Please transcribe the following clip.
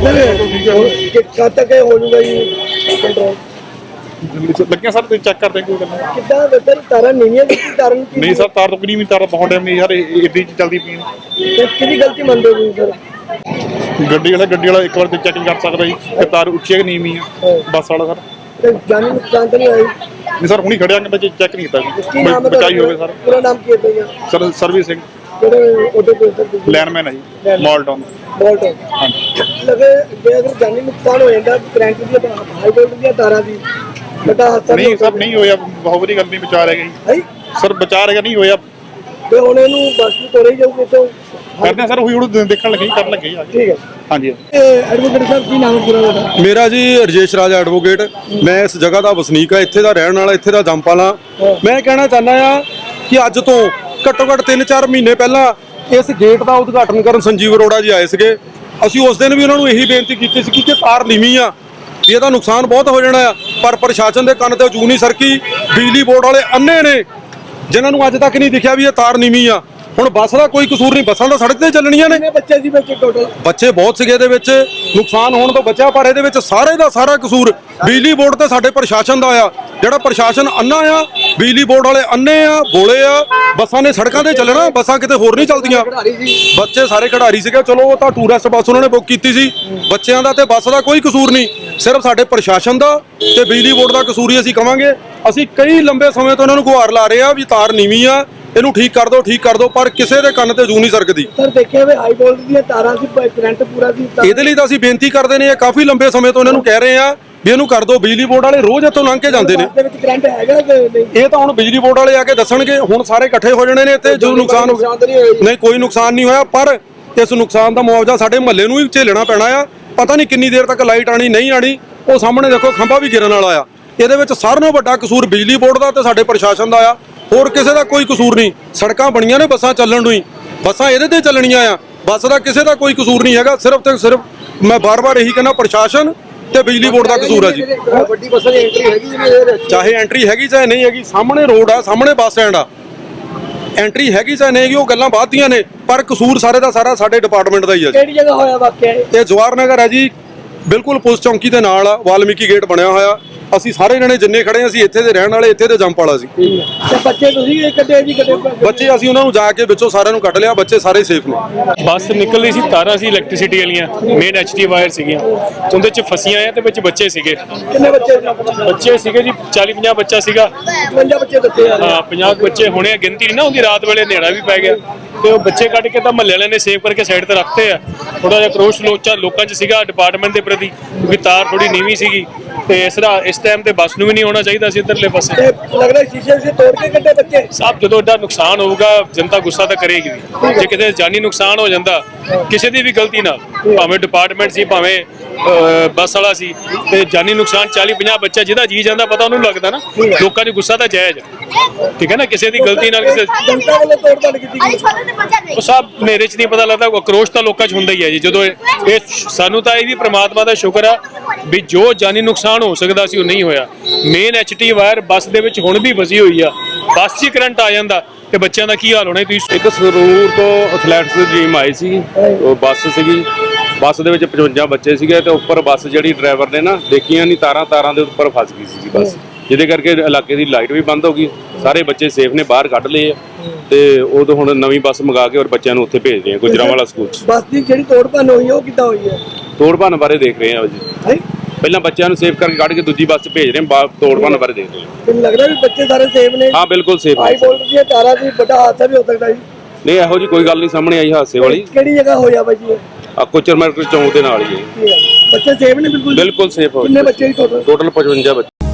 ਕਿ ਕਦ ਤੱਕ ਇਹ ਹੋ ਜਾਊਗਾ ਜੀ? ਕੰਟਰੋਲ ਲੱਗਿਆ ਸਰ ਤੁਸੀਂ ਚੈੱਕ ਕਰਦੇ ਕੋਈ ਗੱਲ। ਕਿੱਦਾਂ ਵੈਦਰ ਤਾਰਾਂ ਨੀਵੀਆਂ ਦੀ ਕੀ ਕਾਰਨ ਕੀ ਨਹੀਂ ਸਰ ਤਾਰ ਤੋਂ ਨਹੀਂ ਵੀ ਤਾਰ ਬਹੁਤ ਟਾਈਮ ਨਹੀਂ ਯਾਰ ਇੱਦੀ ਚੱਲਦੀ ਪਈ ਤੇ ਕਿਹਦੀ ਗਲਤੀ ਮੰਨਦੇ ਹੋ ਸਰ? ਗੱਡੀ ਵਾਲਾ ਗੱਡੀ ਵਾਲਾ ਇੱਕ ਵਾਰ ਤੇ ਚੈੱਕ ਕਰ ਸਕਦਾ ਜੀ ਕਿ ਤਾਰ ਉੱਚੀ ਹੈ ਕਿ ਨੀਵੀਂ ਆ ਬੱਸ ਵਾਲਾ ਸਰ। ਤੇ ਜਾਨੀ ਨੁਕਸਾਨ ਤਾਂ ਨਹੀਂ ਜੀ? ਨਹੀਂ ਸਰ ਹੁਣੀ ਖੜਿਆ ਕਿ ਬੱਚੇ ਚੈੱਕ ਨਹੀਂ ਕੀਤਾ ਜੀ। ਬਚਾਈ ਹੋਵੇ ਸਰ। ਪੂਰਾ ਨਾਮ ਕੀ ਹੈ ਸਰ ਸਰਵਿਸ ਸਿੰਘ। ਕਿਹੜੇ ਉਹਦੇ ਕੋਲ ਸਰ ਲੈਨਮੈਨ ਹੈ ਜੀ ਮਾਲਟਨ। ਬੋਲਟ ਹਾਂਜੀ। ਲਗੇ ਜੇ ਅਗਰ ਜਾਨੀ ਨੁਕਸਾਨ ਹੋ ਜਾਂਦਾ ਕਰੰਟ ਦੀ ਹਾਈ ਵੋਲਟ ਦੀਆਂ ਤਾਰਾਂ ਦੀ। ਬੜਾ ਹਾਦਸਾ ਵੀ ਨਹੀਂ ਹੋ ਸਰ ਸਕਦਾ। ਨਹੀਂ ਹੋਇਆ। ਬਹੁਤ ਵਧੀਆ ਗੱਲ ਨਹੀਂ ਬਚਾ ਰਿਹਾ ਜੀ ਹੈ? ਸਰ ਬਚਾ ਰਿਹਾ ਨਹੀਂ ਹੋਇਆ। ਤੇ ਹੁਣ ਇਹਨੂੰ ਬੱਸ ਨੂੰ ਤੋੜੇ ਜਾਊਗੇ ਤੋਂ ਕਰਦੇ ਆ ਸਰ ਉਹੀ ਹੁਣ ਦੇਖਣ ਲੱਗੇ ਜੀ, ਕਰਨ ਲੱਗੇ ਜੀ ਆ। ਕੇ। ਠੀਕ ਹੈ। ਹਾਂਜੀ। ਐਡਵੋਕੇਟ ਸਾਹਿਬ ਕੀ ਨਾਮ ਹੈ ਪੂਰਾ ਤੁਹਾਡਾ? ਮੇਰਾ ਜੀ ਰਜੇਸ਼ ਰਾਜ ਐਡਵੋਕੇਟ ਮੈਂ ਇਸ ਜਗ੍ਹਾ ਦਾ ਵਸਨੀਕ ਆ ਇੱਥੇ ਦਾ ਰਹਿਣ ਵਾਲਾ ਇੱਥੇ ਦਾ ਜੰਪਾਲਾ ਮੈਂ ਕਹਿਣਾ ਚਾਹੁੰਦਾ ਆ ਕਿ ਅੱਜ ਤੋਂ ਘੱਟੋ ਘੱਟ 3-4 ਮਹੀਨੇ ਪਹਿਲਾਂ ਇਸ ਗੇਟ ਦਾ ਉਦਘਾਟਨ ਕਰਨ ਸੰਜੀਵ ਅਰੋੜਾ ਜੀ ਆਏ ਸੀਗੇ। ਅਸੀਂ ਉਸ ਦਿਨ ਵੀ ਉਹਨਾਂ ਨੂੰ ਇਹੀ ਬੇਨਤੀ ਕੀਤੀ ਸੀ ਕਿ ਤਾਰ ਨੀਵੀਂ ਆ ਵੀ ਇਹਦਾ ਨੁਕਸਾਨ ਬਹੁਤ ਹੋ ਜਾਣਾ ਆ ਪਰ ਪ੍ਰਸ਼ਾਸਨ ਦੇ ਕੰਨ ਤੇ ਜੂ ਨਹੀਂ ਸਰਕੀ। ਬਿਜਲੀ ਬੋਰਡ ਵਾਲੇ ਅੰਨੇ ਨੇ ਜਿਨ੍ਹਾਂ ਨੂੰ ਅੱਜ ਤੱਕ ਨਹੀਂ ਦਿਖਿਆ ਵੀ ਇਹ ਤਾਰ ਨੀਵੀਂ ਆ। ਹੁਣ ਬੱਸ ਦਾ ਕੋਈ ਕਸੂਰ ਨਹੀਂ ਬੱਸਾਂ ਤਾਂ ਸੜਕ ਤੇ ਚੱਲਣੀਆਂ ਨੇ। ਬੱਚੇ ਸੀ ਬੱਚੇ ਟੋਟਲ ਬੱਚੇ ਬਹੁਤ ਸੀਗੇ ਇਹਦੇ ਵਿੱਚ। ਨੁਕਸਾਨ ਹੋਣ ਤੋਂ ਬਚਿਆ ਪਰ ਇਹਦੇ ਵਿੱਚ ਸਾਰੇ ਦਾ ਸਾਰਾ ਕਸੂਰ ਬਿਜਲੀ ਬੋਰਡ ਤੇ ਸਾਡੇ ਪ੍ਰਸ਼ਾਸਨ ਦਾ ਆ। ਜਿਹੜਾ ਪ੍ਰਸ਼ਾਸਨ ਅੰਨਾ ਆ ਬਿਜਲੀ ਬੋਰਡ ਵਾਲੇ ਅੰਨੇ ਆ ਬੋਲੇ ਆ ਬੱਸਾਂ ਨੇ ਸੜਕਾਂ ਤੇ ਚੱਲਣਾ ਬੱਸਾਂ ਕਿਤੇ ਹੋਰ ਨਹੀਂ ਚੱਲਦੀਆਂ। ਬੱਚੇ ਸਾਰੇ ਖਿਡਾਰੀ ਸੀਗੇ ਚਲੋ ਉਹ ਤਾਂ ਟੂਰਿਸਟ ਬੱਸ ਉਹਨਾਂ ਨੇ ਬੁੱਕ ਕੀਤੀ ਸੀ। ਬੱਚਿਆਂ ਦਾ ਤੇ ਬੱਸ ਦਾ ਕੋਈ ਕਸੂਰ ਨਹੀਂ ਸਿਰਫ ਸਾਡੇ ਪ੍ਰਸ਼ਾਸਨ ਦਾ ਤੇ ਬਿਜਲੀ ਬੋਰਡ ਦਾ ਕਸੂਰ ਹੀ ਅਸੀਂ ਕਵਾਂਗੇ। ਅਸੀਂ ਕਈ ਲੰਬੇ ਸਮੇਂ ਤੋਂ ਇਹਨਾਂ ਨੂੰ ਗੁਹਾਰ ਲਾ ਰਹੇ ਆ ਵੀ ਤਾਰ ਨੀਵੀਂ ਆ ਇਹਨੂੰ ਠੀਕ ਕਰ ਦਿਓ ਠੀਕ ਕਰ ਦਿਓ ਪਰ ਕਿਸੇ ਦੇ ਕੰਨ ਤੇ ਜੂ ਨਹੀਂ ਸਰਕਦੀ। ਸਰ ਦੇਖਿਆ ਵੇ ਹਾਈ ਵੋਲਟ ਦੀਆਂ ਤਾਰਾਂ ਸੀ ਕਰੰਟ ਪੂਰਾ ਸੀ ਇਹਦੇ ਲਈ ਤਾਂ ਅਸੀਂ ਬੇਨਤੀ ਕਰਦੇ ਨੇ ਇਹ ਕਾਫੀ ਲੰਬੇ ਸਮੇਂ ਤੋਂ ਇਹਨਾਂ ਨੂੰ ਕਹਿ ਰਹੇ ਆ ਵੀ ਇਹਨੂੰ ਕਰ ਦਿਓ ਬਿਜਲੀ ਬੋਰਡ ਵਾਲੇ ਰੋਜ਼ ਇੱਥੋਂ ਲੰਘ ਕੇ ਜਾਂਦੇ ਨੇ। ਬੱਸ ਦੇ ਵਿੱਚ ਕਰੰਟ ਹੈਗਾ ਕਿ ਨਹੀਂ। ਇਹ ਤਾਂ ਹੁਣ ਬਿਜਲੀ ਬੋਰਡ ਵਾਲੇ ਆ ਕੇ ਦੱਸਣਗੇ ਹੁਣ ਸਾਰੇ ਇਕੱਠੇ ਹੋ ਜਾਣੇ ਨੇ ਇੱਥੇ ਜੋ ਨੁਕਸਾਨ ਹੋ ਨਹੀਂ ਕੋਈ ਨੁਕਸਾਨ ਨਹੀਂ ਹੋਇਆ ਪਰ ਇਸ ਨੁਕਸਾਨ ਦਾ ਮੁਆਵਜ਼ਾ ਸਾਡੇ ਮਹੱਲੇ ਨੂੰ ਹੀ ਝੇਲਣਾ ਪੈਣਾ ਆ। ਪਤਾ ਨਹੀਂ ਕਿੰਨੀ ਦੇਰ ਤੱਕ ਲਾਈਟ ਆਣੀ ਨਹੀਂ ਆਣੀ। ਉਹ ਸਾਹਮਣੇ ਦੇਖੋ ਖੰਭਾ ਵੀ ਗਿਰਨ ਵਾਲਾ ਆ। ਇਹਦੇ ਵਿੱਚ ਸਾਰਿਆਂ ਨਾਲੋਂ ਵੱਡਾ ਕਸੂਰ ਬਿਜਲੀ ਬੋਰਡ ਦਾ ਤੇ ਸਾਡੇ ਪ੍ਰਸ਼ਾਸਨ ਦਾ ਆ। ਹੋਰ ਕਿਸੇ ਦਾ ਕੋਈ ਕਸੂਰ ਨਹੀਂ। ਸੜਕਾਂ ਬਣੀਆਂ ਨੇ ਬੱਸਾਂ ਚੱਲਣ ਨੂੰ ਹੀ। ਬੱਸਾਂ ਇਹਦੇ ਤੇ ਚੱਲਣੀਆਂ ਆ। ਬੱਸ ਦਾ ਕਿਸੇ ਦਾ ਕੋਈ ਕਸੂਰ ਨਹੀਂ ਹੈਗਾ। ਸਿਰਫ ਤੇ ਸਿਰਫ ਮੈਂ ਬਾਰ-ਬਾਰ ਇਹੀ ਕਹਿੰਦਾ ਪ੍ਰਸ਼ਾਸਨ ਤੇ ਬਿਜਲੀ ਬੋਰਡ ਦਾ ਕਸੂਰ ਹੈ ਜੀ। ਵੱਡੀ ਬੱਸਾਂ ਦੀ ਐਂਟਰੀ ਹੈਗੀ ਜਿਵੇਂ ਚਾਹੇ ਐਂਟਰੀ ਹੈਗੀ ਚਾਹੇ ਨਹੀਂ ਹੈਗੀ ਸਾਹਮਣੇ ਰੋਡ ਆ ਸਾਹਮਣੇ ਬੱਸ ਸਟੈਂਡ ਆ। ਐਂਟਰੀ ਹੈਗੀ ਚਾਹੇ ਨਹੀਂ ਹੈਗੀ ਉਹ ਗੱਲਾਂ ਬਾਅਦ ਦੀਆਂ ਨੇ ਪਰ ਕਸੂਰ ਸਾਰੇ ਦਾ ਸਾਰਾ ਸਾਡੇ ਡਿਪਾਰਟਮੈਂਟ ਦਾ ਹੀ ਆ ਜੀ। ਕਿਹੜੀ ਜਗ੍ਹਾ ਹੋਇਆ ਵਾਕਿਆ ਇਹ? ਇਹ ਜਵਾਰ ਨਗਰ ਹੈ ਜੀ ਬਿਲਕੁਲ ਪੁਲਿਸ ਚੌਂਕੀ ਦੇ ਨਾਲ ਆ ਵਾਲਮੀਕੀ ਗੇਟ ਬਣਿਆ ਹੋਇਆ। ਅਸੀਂ ਸਾਰੇ ਜਣੇ ਜਿੰਨੇ ਖੜੇ ਅਸੀਂ ਇੱਥੇ ਦੇ ਰਹਿਣ ਵਾਲੇ ਇੱਥੇ ਦੇ ਜੰਪ ਵਾਲਾ ਸੀ। ਤੇ ਬੱਚੇ ਤੁਸੀਂ ਇਹ ਕੱਢੇ ਜੀ ਕੱਢੇ ਬੱਚੇ ਅਸੀਂ ਉਹਨਾਂ ਨੂੰ ਜਾ ਕੇ ਵਿੱਚੋਂ ਸਾਰਿਆਂ ਨੂੰ ਕੱਢ ਲਿਆ ਬੱਚੇ ਸਾਰੇ ਸੇਫ ਨੇ। ਬੱਸ ਨਿਕਲ ਰਹੀ ਸੀ ਤਾਰਾਂ ਸੀ ਇਲੈਕਟ੍ਰਿਸਿਟੀ ਵਾਲੀਆਂ ਮੇਨ ਐਚਟੀ ਵਾਇਰ ਸੀਗੀਆਂ। ਉਹਦੇ ਚ ਫਸੀਆਂ ਆ ਤੇ ਵਿੱਚ ਬੱਚੇ ਸੀਗੇ। ਕਿੰਨੇ ਬੱਚੇ ਸੀ ਬੱਚੇ ਸੀਗੇ ਜੀ 40 50 ਬੱਚਾ ਸੀਗਾ। 55 ਬੱਚੇ ਦੱਸੇ ਆ ਹਾਂ 50 ਬੱਚੇ ਹੋਣੇ ਆ ਗਿਣਤੀ ਨਹੀਂ ਨਾ ਹੁੰਦੀ ਰਾਤ ਵੇਲੇ ਹਨੇਰਾ ਵੀ ਪੈ ਗਿਆ। ਤੇ ਉਹ ਬੱਚੇ ਕੱਢ ਕੇ ਤਾਂ ਮਹੱਲੇ ਵਾਲਿਆਂ ਨੇ ਸੇਵ ਕਰਕੇ ਸਾਈਡ ਤੇ ਰੱਖਤੇ ਆ। ਥੋੜਾ ਜਿਹਾ ਕਰੋਸ਼ ਲੋਚਾ ਲੋਕਾਂ 'ਚ ਸੀਗਾ ਡਿਪਾਰਟਮੈਂਟ ਦੇ ਪ੍ਰਤੀ ਕਿਉਂਕਿ ਤਾਰ ਥੋੜੀ ਨੀਵੀਂ ਸੀਗੀ। ਤੇ ਇਸ ਦਾ ਇਸ ਟਾਈਮ ਤੇ ਬੱਸ ਨੂੰ ਵੀ ਨਹੀਂ ਹੋਣਾ ਚਾਹੀਦਾ ਸੀ ਇੱਧਰਲੇ ਪਾਸੇ। ਤੇ ਲੱਗਦਾ ਸ਼ੀਸ਼ੇ ਸੇ ਤੋੜ ਕੇ ਕੱਢੇ ਬੱਚੇ? ਸਭ ਜਦੋਂ ਏਡਾ ਨੁਕਸਾਨ ਹੋਊਗਾ ਜਨਤਾ ਗੁੱਸਾ ਤਾਂ ਕਰੇਗੀ ਵੀ। ਜੇ ਕਿਤੇ ਜਾਨੀ ਨੁਕਸਾਨ ਹੋ ਜਾਂਦਾ ਕਿਸੇ ਦੀ ਵੀ ਗਲਤੀ ਨਾਲ ਭਾਵੇਂ ਡਿਪਾਰਟਮੈਂਟ ਸੀ ਭਾਵੇਂ ਅਹ, ਬੱਸ ਵਾਲਾ ਸੀ ਤੇ ਜਾਨੀ ਨੁਕਸਾਨ 40 50 ਬੱਚਾ ਜਿਹਦਾ ਜੀ ਜਾਂਦਾ ਪਤਾ ਉਹਨੂੰ ਲੱਗਦਾ ਨਾ। ਲੋਕਾਂ ਦੀ ਗੁੱਸਾ ਤਾਂ ਜਾਇਜ਼ ਹੈ। ਠੀਕ ਹੈ ਨਾ? ਕਿਸੇ ਦੀ ਗਲਤੀ ਨਾਲ ਕਿਸੇ ਜਨਤਾ ਵੱਲੋਂ ਤੋੜ ਭੰਨ ਕੀਤੀ ਗਈ। ਉਹ ਸਭ ਹਨੇਰੇ 'ਚ ਨਹੀਂ ਪਤਾ ਲੱਗਦਾ ਉਹ ਆਕਰੋਸ਼ ਤਾਂ ਲੋਕਾਂ 'ਚ ਹੁੰਦਾ ਹੀ ਹੈ ਜੀ ਜਦੋਂ ਇਹ ਇਹ ਸਾਨੂੰ ਤਾਂ ਇਹ ਵੀ ਪ੍ਰਮਾਤਮਾ ਦਾ ਸ਼ੁਕਰ ਆ ਵੀ ਜੋ ਜਾਨੀ ਨੁਕਸਾਨ ਹੋ ਸਕਦਾ ਸੀ ਉਹ ਨਹੀਂ ਹੋਇਆ। ਮੇਨ ਐਚਟੀ ਵਾਇਰ ਬੱਸ ਦੇ ਵਿੱਚ ਹੁਣ ਵੀ ਵਸੀ ਹੋਈ ਆ। ਬੱਸ 'ਚ ਹੀ ਕਰੰਟ ਆ ਜਾਂਦਾ ਤੇ ਬੱਚਿਆਂ ਦਾ ਕੀ ਹਾਲ ਹੋਣਾ ਤੁਸੀਂ ਇੱਕ ਸਰੂਰ ਤੋਂ ਐਥਲੈਟਿਕਸ ਦੀ ਟੀਮ ਆਈ ਸੀ, ਉਹ ਬੱਸ ਸੀਗੀ। ਬੱਸ ਦੇ ਵਿੱਚ 55 ਬੱਚੇ ਸੀਗੇ ਤੇ ਉੱਪਰ ਬੱਸ ਜਿਹੜੀ ਡਰਾਈਵਰ ਨੇ ਨਾ, ਦੇਖੀਆਂ ਨਹੀਂ ਤਾਰਾਂ ਤਾਰਾਂ ਦੇ ਉੱਪਰ ਫਸ ਗਈ ਸੀ ਬੱਸ। ਜਿਹਦੇ ਕਰਕੇ ਇਲਾਕੇ ਦੀ ਲਾਈਟ ਵੀ ਬੰਦ ਹੋ ਗਈ। ਸਾਰੇ ਬੱਚੇ ਸੇਫ ਨੇ ਬਾਹਰ ਕੱਢ ਲਏ ਆ। ਤੇ ਉਦੋਂ ਹੁਣ ਨਵੀਂ ਬੱਸ ਮੰਗਾ ਕੇ ਔਰ ਬੱਚਿਆਂ ਨੂੰ ਉੱਥੇ ਭੇਜ ਰਹੇ ਆ ਗੁਜਰਾਂਵਾਲਾ ਸਕੂਲ 'ਚ। ਬੱਸ ਦੀ ਜਿਹੜੀ ਤੋੜ ਭੰਨ ਹੋਈ ਹੈ ਉਹ ਕਿੱਦਾਂ ਹੋਈ ਹੈ ਤੋੜ ਭੰਨ ਬਾਰੇ ਦੇਖ ਰਹੇ ਆ ਜੀ। ਹੈ? ਪਹਿਲਾਂ ਬੱਚਿਆਂ ਨੂੰ ਸੇਫ ਕਰਕੇ ਕੱਢ ਕੇ ਦੂਜੀ ਬੱਸ 'ਚ ਭੇਜ ਰਹੇ ਆ ਬਾ- ਤੋੜ ਭੰਨ ਬਾਰੇ ਦੇਖ ਰਹੇ ਆ। ਤੁਹਾਨੂੰ ਲੱਗਦਾ ਵੀ ਬੱਚੇ ਸਾਰੇ ਸੇਫ ਨੇ। ਹਾਂ ਬਿਲਕੁਲ ਸੇਫ ਹਾਈ ਵੋਲਟ ਦੀਆਂ ਤਾਰਾਂ ਸੀ ਵੱਡਾ ਹਾਦਸਾ ਵੀ ਹੋ ਸਕਦਾ ਜੀ। ਨਹੀਂ ਇਹੋ ਜੀ ਕੋਈ ਗੱਲ ਨਹੀਂ ਸਾਹਮਣੇ ਆਈ ਹਾਦਸੇ ਵਾਲੀ। ਕਿਹੜੀ ਜਗ੍ਹਾ ਹੋਇਆ ਬਾਈ ਜੀ ਇਹ? ਆ ਕੋਚਰ ਮਾਰਕੀਟ ਚੌਂਕ ਦੇ ਨਾਲ ਹੀ ਹੈ। ਬੱਚੇ ਸੇਫ ਨੇ ਬਿਲਕੁਲ ਬਿਲਕੁਲ ਸੇਫ ਹੋ ਕਿੰਨੇ ਬੱਚੇ ਜੀ ਟੋਟਲ ਟੋਟਲ 55 ਬੱਚੇ।